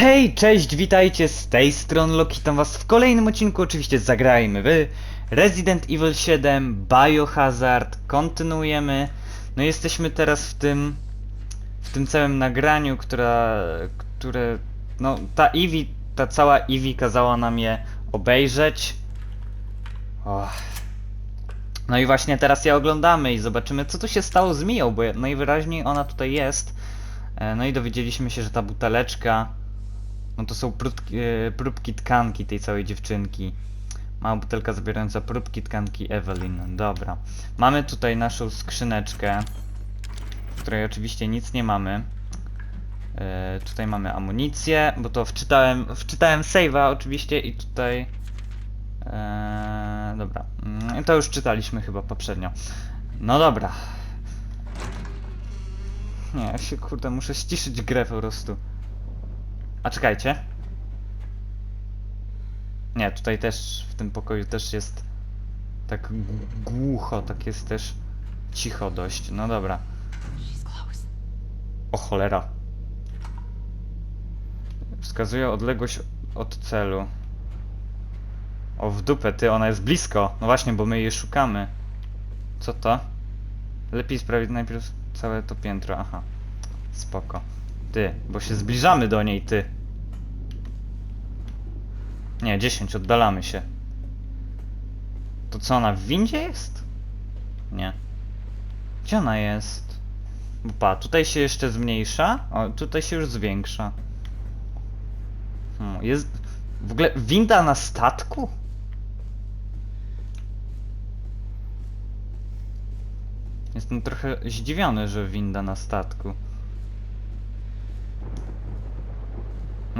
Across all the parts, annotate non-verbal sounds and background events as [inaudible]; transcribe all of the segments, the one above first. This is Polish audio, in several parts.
Hej, cześć, witajcie z tej strony Loki, witam was w kolejnym odcinku, oczywiście zagrajmy wy Resident Evil 7, Biohazard, kontynuujemy. No jesteśmy teraz w tym, w tym całym nagraniu, która, które, no ta Eevee, ta cała Eevee kazała nam je obejrzeć. Och. No i właśnie teraz je oglądamy i zobaczymy co tu się stało z Miją, bo najwyraźniej ona tutaj jest. E, No i dowiedzieliśmy się, że ta buteleczka no to są próbki, e, próbki tkanki tej całej dziewczynki. Mała butelka zawierająca próbki tkanki Evelyn. Dobra. Mamy tutaj naszą skrzyneczkę, w której oczywiście nic nie mamy. E, tutaj mamy amunicję, bo to wczytałem, wczytałem save'a oczywiście i tutaj... E, dobra. Mm, To już czytaliśmy chyba poprzednio. No dobra. Nie, ja się kurde muszę ściszyć grę po prostu. A czekajcie. Nie, tutaj też w tym pokoju też jest tak głucho, tak jest też cicho dość. No dobra. O cholera. Wskazuje odległość od celu. O w dupę, ty, ona jest blisko. No właśnie, bo my jej szukamy. Co to? Lepiej sprawdzić najpierw całe to piętro, aha. Spoko. Ty, bo się zbliżamy do niej, ty. Nie, 10, oddalamy się. To co, ona w windzie jest? Nie. Gdzie ona jest? Bo pa, tutaj się jeszcze zmniejsza, o, tutaj się już zwiększa. Hmm, jest... W ogóle winda na statku? Jestem trochę zdziwiony, że winda na statku.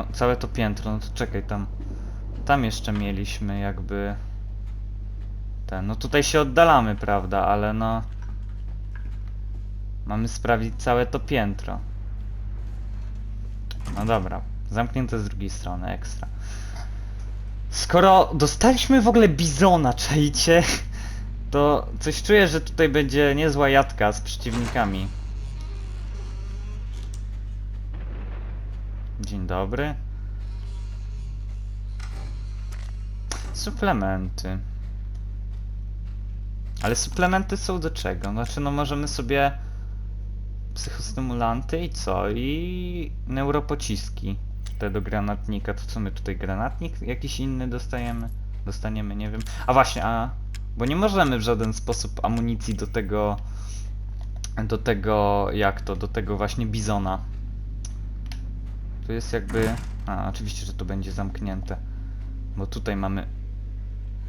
No, całe to piętro, no to czekaj, tam... Tam jeszcze mieliśmy jakby... Ten, no tutaj się oddalamy, prawda, ale no... Mamy sprawdzić całe to piętro. No dobra, zamknięte z drugiej strony, ekstra. Skoro dostaliśmy w ogóle bizona, czajcie, to coś czuję, że tutaj będzie niezła jadka z przeciwnikami. Dzień dobry. Suplementy. Ale suplementy są do czego? Znaczy, no możemy sobie psychostymulanty i co? I neuropociski. Te do granatnika. To co my tutaj? Granatnik jakiś inny dostajemy? Dostaniemy, nie wiem. A właśnie, a... Bo nie możemy w żaden sposób amunicji do tego... Do tego... Jak to? Do tego właśnie bizona. Tu jest jakby... A, oczywiście, że to będzie zamknięte. Bo tutaj mamy...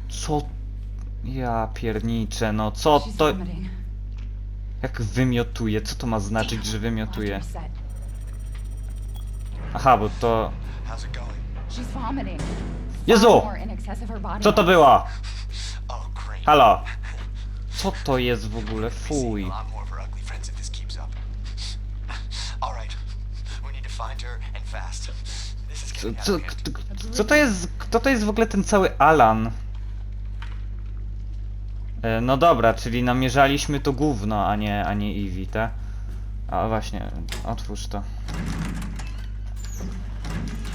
Co? Ja pierniczę, no co to... Jak wymiotuje? Co to ma znaczyć, że wymiotuje? to. Aha, bo to... Jezu! Co to było? Oh. Halo? Co to jest w ogóle? Fuj. a lot more of her ugly friends if this keeps up. All right, we need to find her and fast. This is Co, to jest... Kto to jest w ogóle ten cały Alan? E, No dobra, czyli namierzaliśmy to gówno, a nie, a nie Eevee, tak? A właśnie, otwórz to.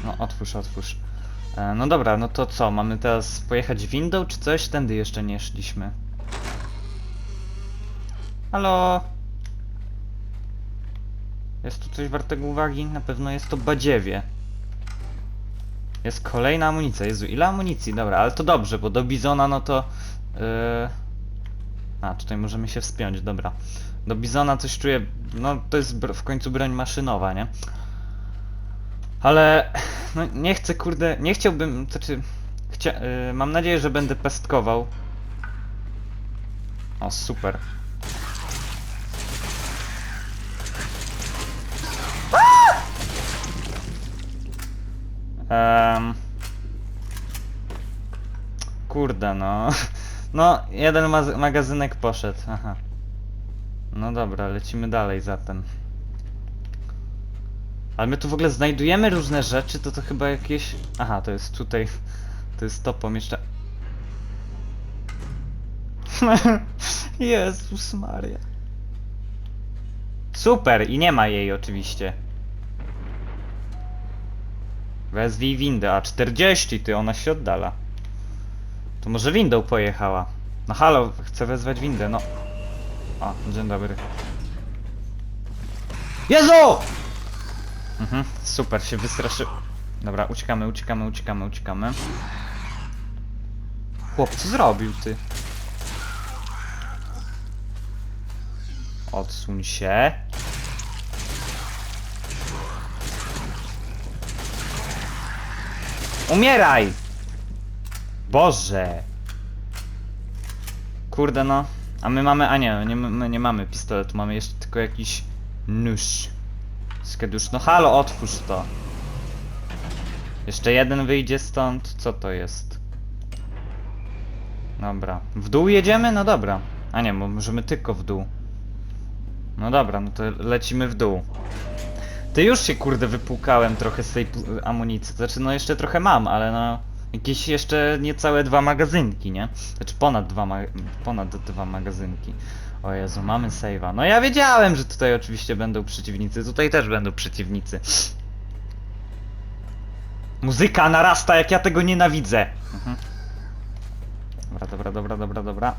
No otwórz, otwórz. E, No dobra, no to co? Mamy teraz pojechać windą czy coś? Tędy jeszcze nie szliśmy. Halo? Jest tu coś wartego uwagi? Na pewno jest to badziewie. Jest kolejna amunicja. Jezu, ile amunicji? Dobra, ale to dobrze, bo do Bizona no to... Yy... A, tutaj możemy się wspiąć, dobra. Do Bizona coś czuję... No, to jest w końcu broń maszynowa, nie? Ale... No, nie chcę, kurde... Nie chciałbym... Znaczy... Chcia... Yy, mam nadzieję, że będę pestkował. O, super. Ehm. Kurde, no. No, jeden maz- magazynek poszedł, aha. No dobra, lecimy dalej zatem. Ale my tu w ogóle znajdujemy różne rzeczy, to to chyba jakieś... Aha, to jest tutaj... To jest to pomieszczenie. [laughs] Jezus Maria. Super, i nie ma jej oczywiście. Wezwij windę, a 40 ty, ona się oddala. To może windą pojechała. No halo, chcę wezwać windę, no. O, dzień dobry. Jezu! Mhm, super, się wystraszył. Dobra, uciekamy, uciekamy, uciekamy, uciekamy. Chłop, co zrobił ty? Odsuń się. Umieraj! Boże! Kurde no. A my mamy, a nie, nie my nie mamy pistoletu, mamy jeszcze tylko jakiś nóż. Skedusz, no halo, otwórz to. Jeszcze jeden wyjdzie stąd. Co to jest? Dobra. W dół jedziemy? No dobra. A nie, bo możemy tylko w dół. No dobra, no to lecimy w dół. Ty już się kurde wypłukałem trochę z tej amunicji. Znaczy no jeszcze trochę mam, ale no jakieś jeszcze niecałe dwa magazynki, nie? Znaczy ponad dwa, ma ponad dwa magazynki. O Jezu, mamy save'a. No ja wiedziałem, że tutaj oczywiście będą przeciwnicy. Tutaj też będą przeciwnicy. Muzyka narasta, jak ja tego nienawidzę. Mhm. Dobra, dobra, dobra, dobra, dobra.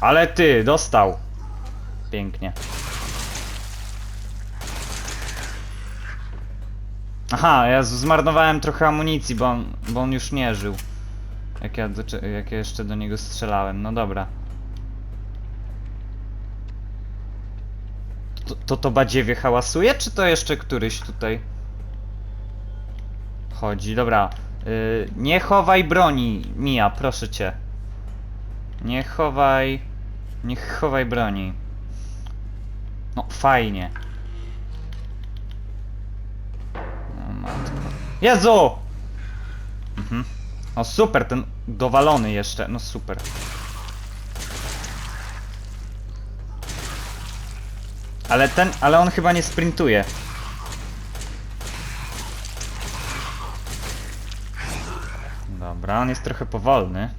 Ale ty, dostał. Pięknie. Aha, ja zmarnowałem trochę amunicji, bo on, bo on już nie żył. Jak ja, do, jak ja jeszcze do niego strzelałem. No dobra. To to, to badziewie hałasuje, czy to jeszcze któryś tutaj chodzi? Dobra. Yy, nie chowaj broni, Mia, proszę cię. Nie chowaj... Nie chowaj broni. No, fajnie. O matko. Jezu! Mhm. O super, ten dowalony jeszcze, no super. Ale ten, ale on chyba nie sprintuje. Dobra, on jest trochę powolny.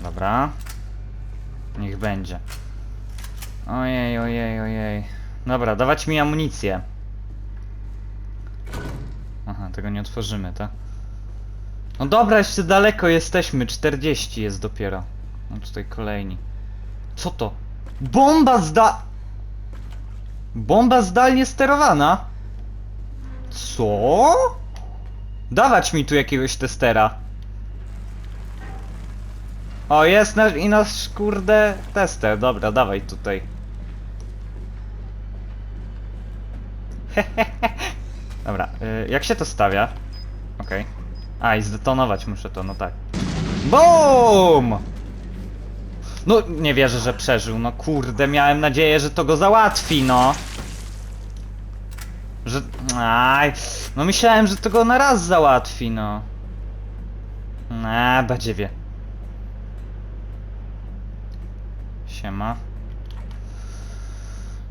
Dobra. Niech będzie. Ojej, ojej, ojej. Dobra, dawać mi amunicję. Tego nie otworzymy, tak? No dobra, jeszcze daleko jesteśmy. 40 jest dopiero. No tutaj kolejni. Co to? Bomba zda... Bomba zdalnie sterowana? Co? Dawać mi tu jakiegoś testera. O, jest nasz, i nasz kurde tester. Dobra, dawaj tutaj. Dobra, y, jak się to stawia? Okej. A, i zdetonować muszę to, no tak. BOOM! No, nie wierzę, że przeżył. No kurde, miałem nadzieję, że to go załatwi, no. Że... Aj, no myślałem, że to go na raz załatwi, no. A, badziewie. Siema.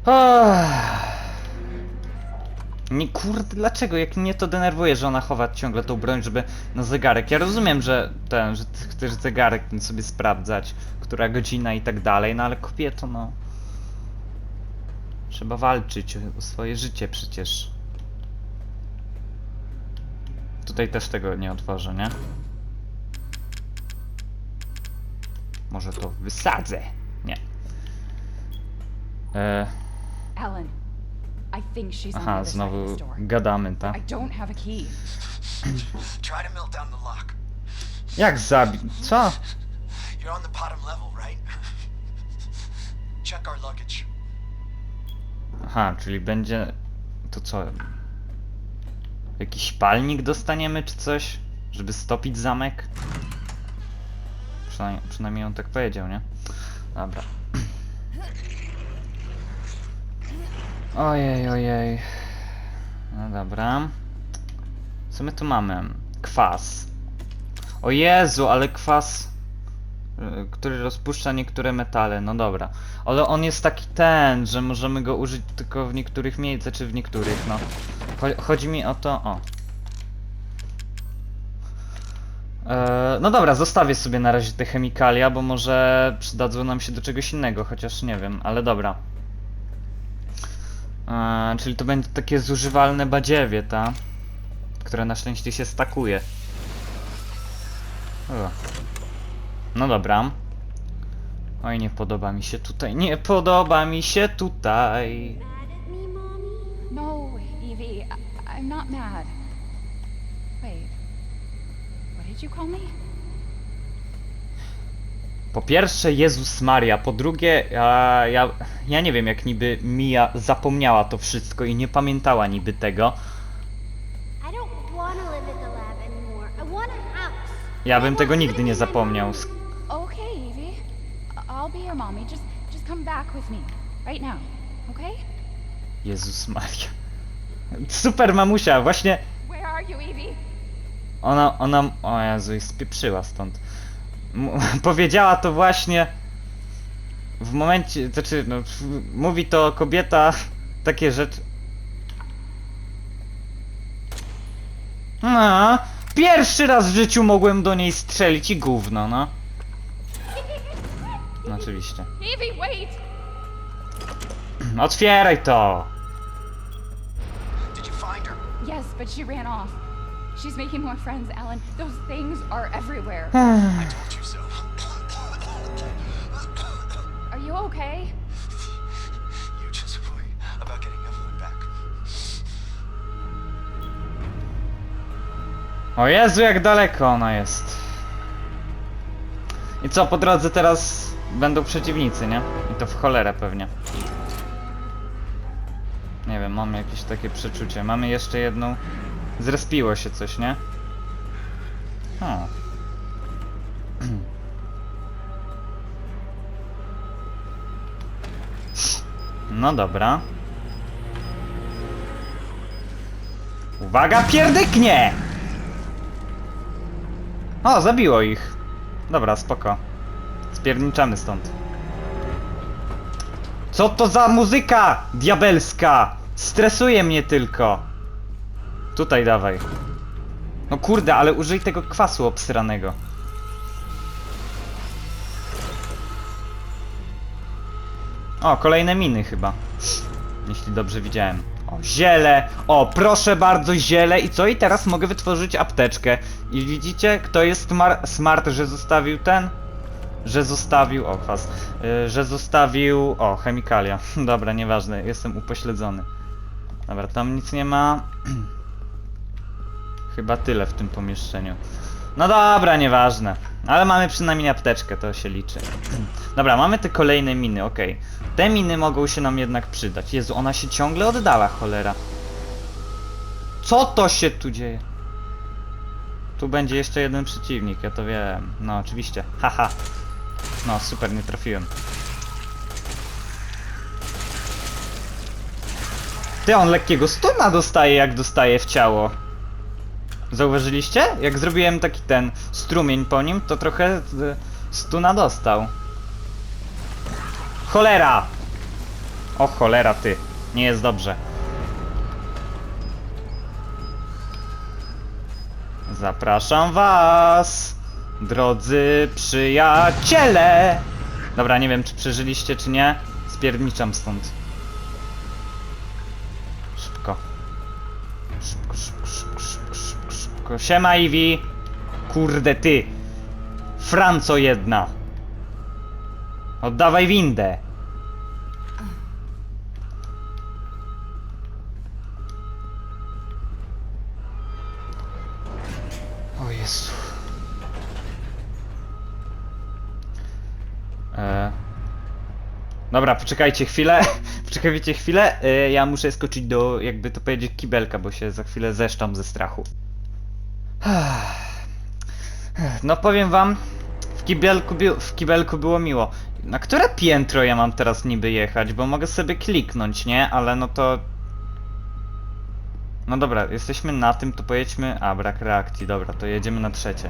Ach. Nie, kurde, dlaczego? Jak mnie to denerwuje, że ona chowa ciągle tą broń, żeby na zegarek. Ja rozumiem, że ten, że ty chcesz zegarek sobie sprawdzać, która godzina i tak dalej, no ale kobieto, no. Trzeba walczyć o swoje życie przecież. Tutaj też tego nie otworzę, nie? Może to wysadzę? Nie. E, I think she's on the aha, other side of znowu this door. gadamy, tak? I don't have a key. [clears throat] Try to melt down the lock. Jak zabić? Co? You're on the bottom level, right? [laughs] Check our luggage. Aha, czyli będzie... To co? Jakiś palnik dostaniemy czy coś? Żeby stopić zamek? Przynajmniej, przynajmniej on tak powiedział, nie? Dobra. Ojej, ojej. No dobra. Co my tu mamy? Kwas. O Jezu, ale kwas, y, który rozpuszcza niektóre metale. No dobra. Ale on jest taki ten, że możemy go użyć tylko w niektórych miejscach, czy w niektórych, no. Cho- Chodzi mi o to, o. E, no dobra, zostawię sobie na razie te chemikalia, bo może przydadzą nam się do czegoś innego, chociaż nie wiem, ale dobra. E, czyli to będzie takie zużywalne badziewie, ta? Które na szczęście się stakuje. O. No dobra. Oj, nie podoba mi się tutaj. Nie podoba mi się tutaj. No, Evie, I- I'm not mad. Wait. What did you call me? Po pierwsze Jezus Maria, po drugie ja, ja, ja nie wiem jak niby Mia zapomniała to wszystko i nie pamiętała niby tego. Ja bym tego nigdy nie zapomniał. Okay, Evie. I- I'll be your mommy. Just, just come back with me. Right now. Okay? Jezus Maria. Super mamusia, właśnie Where are you, Evie? ona, ona, o Jezu, i spieprzyła stąd. M [laughs] powiedziała to właśnie w momencie, znaczy, no, w- mówi to kobieta [laughs] takie rzeczy. No, pierwszy raz w życiu mogłem do niej strzelić i gówno, no. No, oczywiście. Otwieraj to! Yes, but she ran off. She's making more friends, Alan. Those things are everywhere. [sighs] I told you you okay? you just worry about getting Evelyn back. O Jezu, jak daleko ona jest. I co, po drodze teraz będą przeciwnicy, nie? I to w cholerę pewnie. Nie wiem, mam jakieś takie przeczucie. Mamy jeszcze jedną... Zrespiło się coś, nie? O. No dobra. Uwaga, pierdyknie! O, zabiło ich. Dobra, spoko. Spierniczamy stąd. Co to za muzyka diabelska? Stresuje mnie tylko. Tutaj dawaj. No kurde, ale użyj tego kwasu obsranego. O, kolejne miny chyba. Jeśli dobrze widziałem. O, ziele! O, proszę bardzo, ziele! I co? I teraz mogę wytworzyć apteczkę. I widzicie, kto jest smar- smart, że zostawił ten? Że zostawił... O, kwas. Y, że zostawił... O, chemikalia. [laughs] Dobra, nieważne, jestem upośledzony. Dobra, tam nic nie ma. [clears throat] Chyba tyle w tym pomieszczeniu. No dobra, nieważne. Ale mamy przynajmniej apteczkę, to się liczy. [clears throat] Dobra, mamy te kolejne miny, okej. Te miny mogą się nam jednak przydać. Jezu, ona się ciągle oddala, cholera. Co to się tu dzieje? Tu będzie jeszcze jeden przeciwnik, ja to wiem. No, oczywiście. Haha. No, super, nie trafiłem. Ty, on lekkiego stuna dostaje, jak dostaje w ciało. Zauważyliście? Jak zrobiłem taki ten strumień po nim, to trochę e, stuna dostał. Cholera! O cholera ty, nie jest dobrze. Zapraszam was, drodzy przyjaciele! Dobra, nie wiem czy przeżyliście czy nie. Spierniczam stąd. Szybko. Siema Iwi! Kurde ty! Franco jedna! Oddawaj windę! O Jezu. E... Dobra, poczekajcie chwilę. [laughs] Poczekajcie chwilę. E, ja muszę skoczyć do, jakby to powiedzieć, kibelka, bo się za chwilę zeszczam ze strachu. [sighs] No powiem wam, w kibelku, w kibelku było miło. Na które piętro ja mam teraz niby jechać? Bo mogę sobie kliknąć, nie? Ale no to... No dobra, jesteśmy na tym, to pojedźmy... A, brak reakcji, dobra, to jedziemy na trzecie.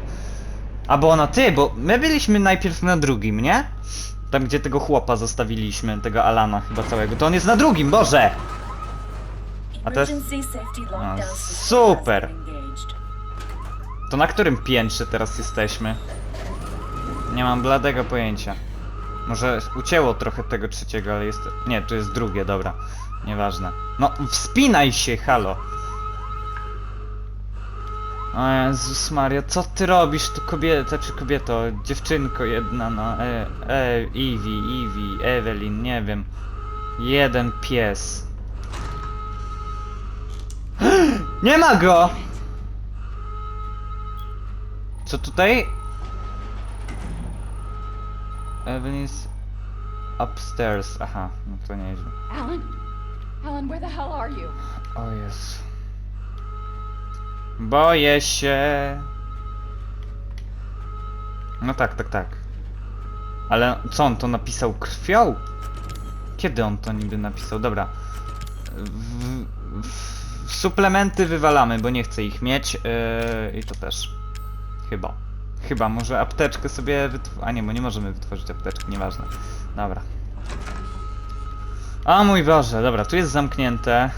A bo na ty, bo my byliśmy najpierw na drugim, nie? Tam gdzie tego chłopa zostawiliśmy, tego Alana chyba całego. To on jest na drugim, Boże! A safety lockdown A, super. To na którym piętrze teraz jesteśmy? Nie mam bladego pojęcia. Może ucięło trochę tego trzeciego, ale jest... Nie, to jest drugie, dobra. Nieważne. No, wspinaj się, halo. O Jezus Maria, co ty robisz tu kobieta, czy kobieto, dziewczynko jedna, no, e, e, Eevee, Evelyn, nie wiem. Jeden pies. [gasps] Nie ma go! Co tutaj? Evelyn's upstairs, aha, no to nieźle. Alan? Alan, where the hell are you? O Jezu. Boję się. No tak, tak, tak. Ale co on to napisał krwią? Kiedy on to niby napisał? Dobra. W, w, suplementy wywalamy, bo nie chcę ich mieć. Yy, I to też. Chyba. Chyba, może apteczkę sobie wytworzyć. A nie, bo nie możemy wytworzyć apteczki, nieważne. Dobra. A mój Boże, dobra, tu jest zamknięte.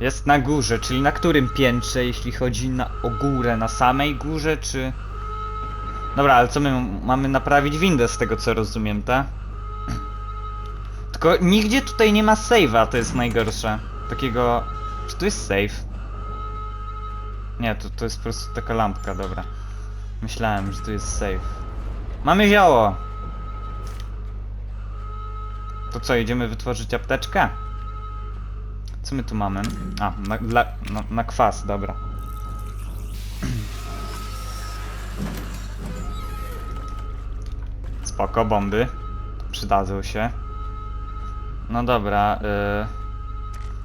Jest na górze, czyli na którym piętrze, jeśli chodzi na, o górę? Na samej górze, czy... Dobra, ale co my mamy naprawić windę z tego co rozumiem, tak? Tylko nigdzie tutaj nie ma save'a, to jest najgorsze. Takiego... Czy tu jest save? Nie, to, to jest po prostu taka lampka, dobra. Myślałem, że tu jest save. Mamy zioło! To co, idziemy wytworzyć apteczkę? Co my tu mamy? A, na, dla, na, na kwas, dobra. [clears throat] Spoko, bomby. Przydadzą się. No dobra, y...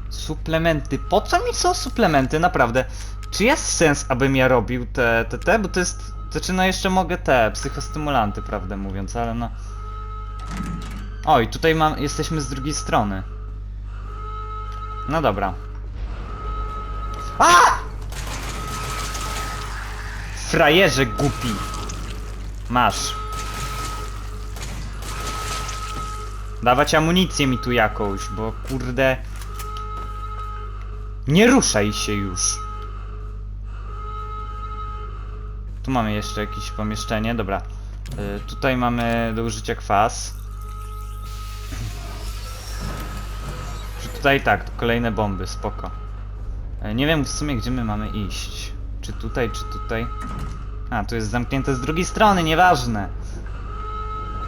Suplementy. Po co mi są suplementy? Naprawdę. Czy jest sens, abym ja robił te, te, te? Bo to jest... Znaczy, no jeszcze mogę te, psychostymulanty, prawdę mówiąc, ale no... Oj, tutaj mam, jesteśmy z drugiej strony. No dobra. A! Frajerze głupi. Masz. Dawać amunicję mi tu jakąś, bo kurde... Nie ruszaj się już. Tu mamy jeszcze jakieś pomieszczenie, dobra. Y, tutaj mamy do użycia kwas. Tutaj tak, kolejne bomby, spoko. E, Nie wiem w sumie gdzie my mamy iść. Czy tutaj, czy tutaj? A, tu jest zamknięte z drugiej strony, nieważne.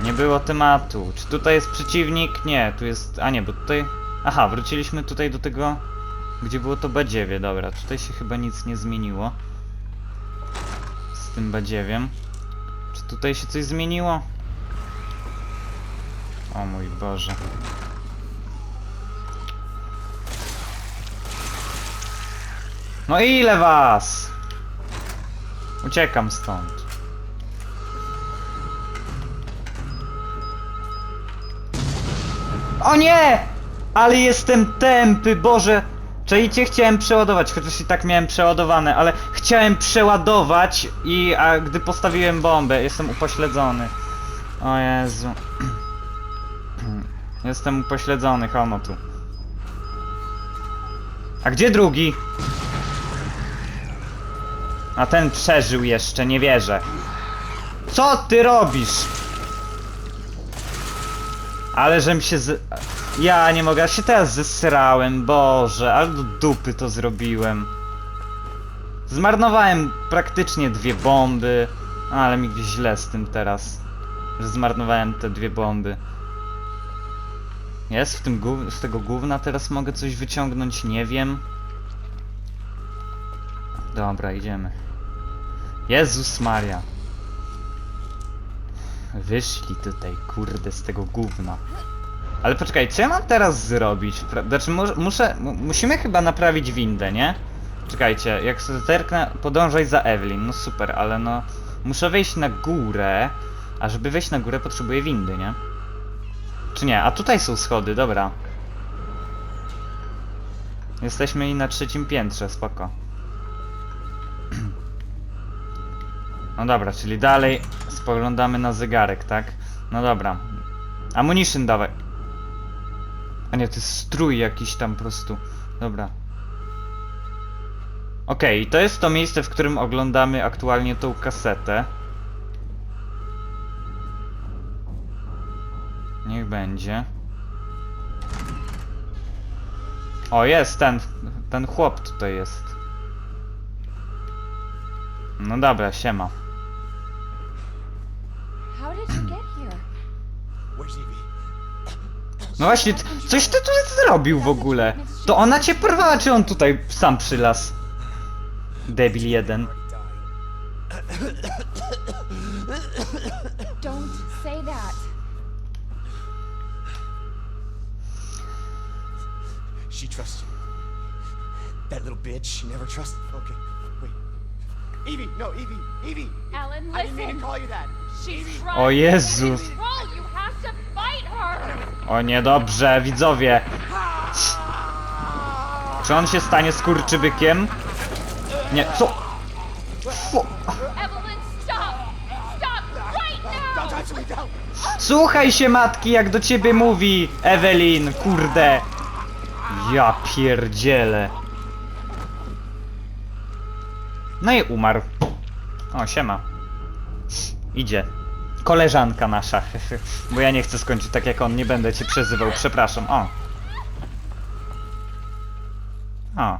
Nie było tematu. Czy tutaj jest przeciwnik? Nie, tu jest... A nie, bo tutaj... Aha, wróciliśmy tutaj do tego, gdzie było to badziewie. Dobra, tutaj się chyba nic nie zmieniło. Tym badziewiem. Czy tutaj się coś zmieniło? O mój Boże. No ile was? Uciekam stąd. O nie! Ale jestem tępy, Boże! Czajcie, chciałem przeładować, chociaż i tak miałem przeładowane, ale chciałem przeładować i a gdy postawiłem bombę, jestem upośledzony. O Jezu. [clears throat] Jestem upośledzony, hono tu. A gdzie drugi? A ten przeżył jeszcze, nie wierzę. Co ty robisz? Ale żem się z... Ja nie mogę, ja się teraz zesrałem, Boże, ale do dupy to zrobiłem. Zmarnowałem praktycznie dwie bomby, ale mi źle z tym teraz, że zmarnowałem te dwie bomby. Jest w tym z tego gówna teraz mogę coś wyciągnąć, nie wiem. Dobra, idziemy. Jezus Maria. Wyszli tutaj, kurde, z tego gówna. Ale poczekaj, co ja mam teraz zrobić? Znaczy, mu- muszę, mu- musimy chyba naprawić windę, nie? Czekajcie, jak sobie zerknę, podążaj za Evelyn, no super, ale no... Muszę wejść na górę, a żeby wejść na górę potrzebuję windy, nie? Czy nie? A tutaj są schody, dobra. Jesteśmy i na trzecim piętrze, spoko. [clears throat] No dobra, czyli dalej spoglądamy na zegarek, tak? No dobra. Ammunition dawaj. A nie, to jest strój jakiś tam po prostu. Dobra. Okej, to jest to miejsce, w którym oglądamy aktualnie tą kasetę. Niech będzie. O, jest ten, ten chłop tutaj jest. No dobra, siema. How did you get here? Where's Evie? No właśnie, coś ty tu zrobił w ogóle? To ona cię porwała, czy on tutaj sam przylas? Debil jeden. Don't say that. She trusts you. That little bitch, she never trusted. Okay, wait. Evie, no, Evie, Evie. Alan, I didn't mean listen. to call you that. She's O trying Jezus. O niedobrze, widzowie. Czy on się stanie skurczybykiem? Nie, co? Evelyn. Słuchaj się matki, jak do ciebie mówi Ewelin, kurde. Ja pierdzielę. No i umarł. O, siema. Idzie. Koleżanka nasza. [laughs] Bo ja nie chcę skończyć tak jak on, nie będę cię przezywał, przepraszam. O. O.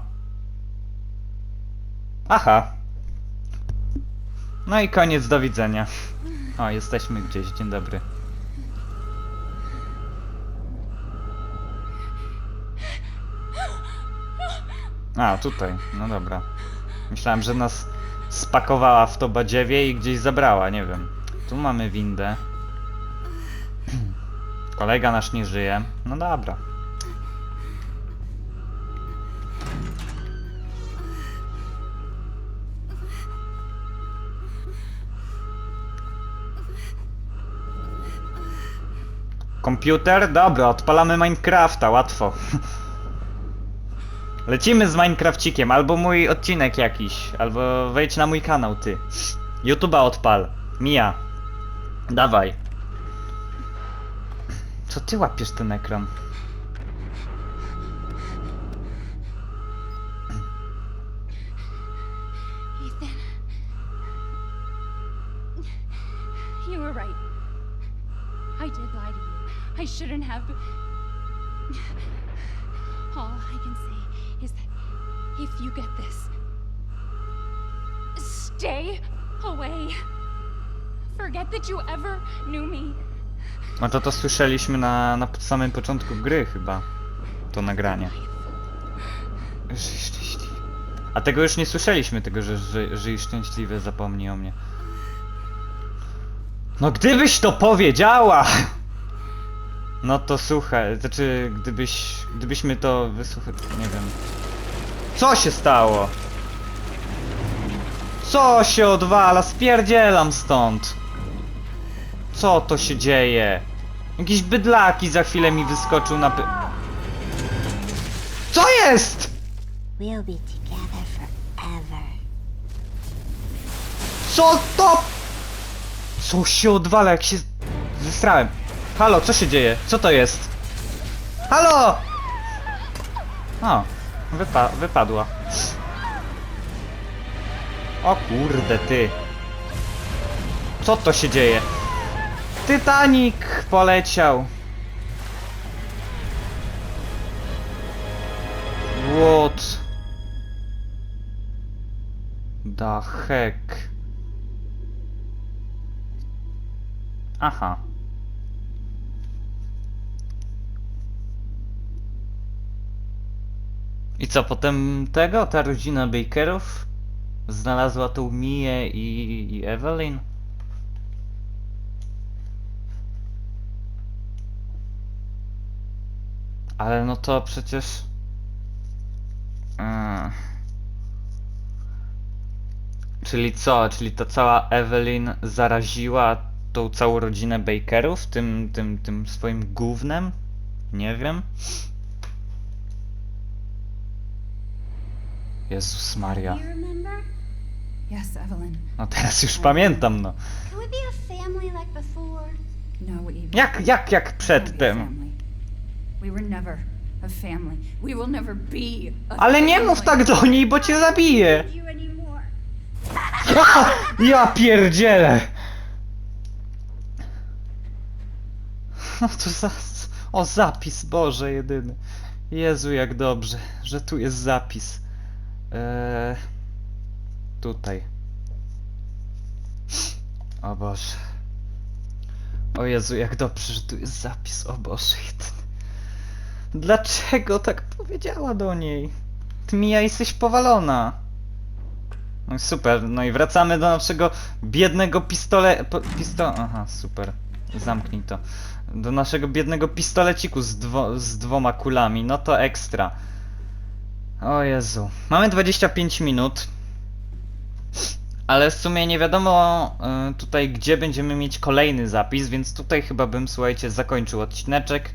Aha. No i koniec, do widzenia. O, jesteśmy gdzieś, dzień dobry. A, tutaj, no dobra. Myślałem, że nas spakowała w to badziewie i gdzieś zabrała, nie wiem. Tu mamy windę. Kolega nasz nie żyje. No dobra. Komputer? Dobra, odpalamy Minecrafta, łatwo. [laughs] Lecimy z Minecrafcikiem, albo mój odcinek jakiś, albo wejdź na mój kanał, ty. YouTube'a odpal. Mija. Dawaj. Co ty łapiesz ten ekran? No to to słyszeliśmy na, na samym początku gry chyba. To nagranie. Żyj szczęśliwy. A tego już nie słyszeliśmy, tego, że ży, żyj szczęśliwy, zapomnij o mnie. No gdybyś to powiedziała! No to słuchaj, znaczy gdybyś, gdybyśmy to wysłuchali, nie wiem. Co się stało? Co się odwala? Spierdzielam stąd! Co to się dzieje? Jakiś bydlaki za chwilę mi wyskoczył na py... Co jest? We'll be together forever. Co to? Co się odwala, jak się zesrałem? Halo, co się dzieje? Co to jest? Halo! O, wypa wypadła. O kurde, ty. Co to się dzieje? Titanic poleciał. What? The heck? Aha. I co, potem tego, ta rodzina Bakerów znalazła tą Mię i, i Evelyn? Ale no to przecież... Yy. Czyli co? Czyli ta cała Evelyn zaraziła tą całą rodzinę Bakerów tym, tym, tym swoim gównem? Nie wiem. Jezus Maria. Yes, Evelyn. No teraz już pamiętam, no. No. Jak, jak, jak przedtem? Family. We were never a family. We will never be a Ale nie mów tak do niej, bo cię zabije! You anymore. [laughs] Ja pierdzielę! No to za... O zapis, Boże jedyny. Jezu, jak dobrze, że tu jest zapis. Eee, tutaj. O Boże. O Jezu, jak dobrze, że tu jest zapis. O Boże, jeden. Dlaczego tak powiedziała do niej? Ty Mija jesteś powalona. No super, no i wracamy do naszego biednego pistole... Pisto... Aha, super. Zamknij to. Do naszego biednego pistoleciku z, dwo, z dwoma kulami. No to ekstra. O Jezu. Mamy 25 minut. Ale w sumie nie wiadomo y, tutaj gdzie będziemy mieć kolejny zapis, więc tutaj chyba bym, słuchajcie, zakończył odcineczek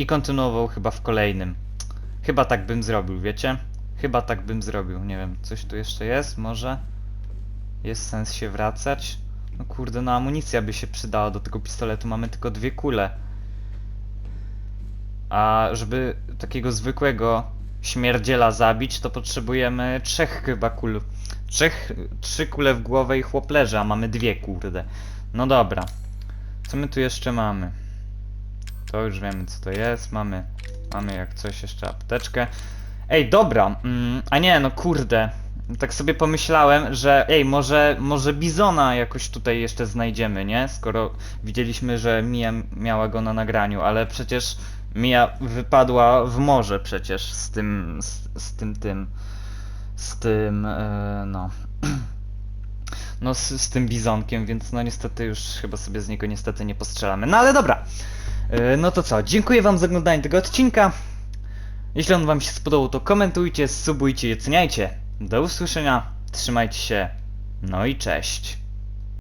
i kontynuował chyba w kolejnym. Chyba tak bym zrobił, wiecie? Chyba tak bym zrobił, nie wiem, coś tu jeszcze jest, może? Jest sens się wracać? No kurde, no amunicja by się przydała do tego pistoletu, mamy tylko dwie kule. A żeby takiego zwykłego śmierdziela zabić, to potrzebujemy trzech chyba kul. Trzech, trzy kule w głowę i chłop leży, a mamy dwie, kurde. No dobra. Co my tu jeszcze mamy? To już wiemy co to jest. Mamy, mamy jak coś jeszcze apteczkę. Ej, dobra. Mm, a nie, no kurde. Tak sobie pomyślałem, że ej, może, może bizona jakoś tutaj jeszcze znajdziemy, nie? Skoro widzieliśmy, że Mia miała go na nagraniu, ale przecież Mia wypadła w morze przecież z tym, z, z tym, tym, z tym, e, no. [clears throat] No z, z tym bizonkiem, więc no niestety już chyba sobie z niego niestety nie postrzelamy. No ale dobra. E, No to co, dziękuję wam za oglądanie tego odcinka. Jeśli on wam się spodobał, to komentujcie, subujcie i oceniajcie. Do usłyszenia, trzymajcie się, no i cześć.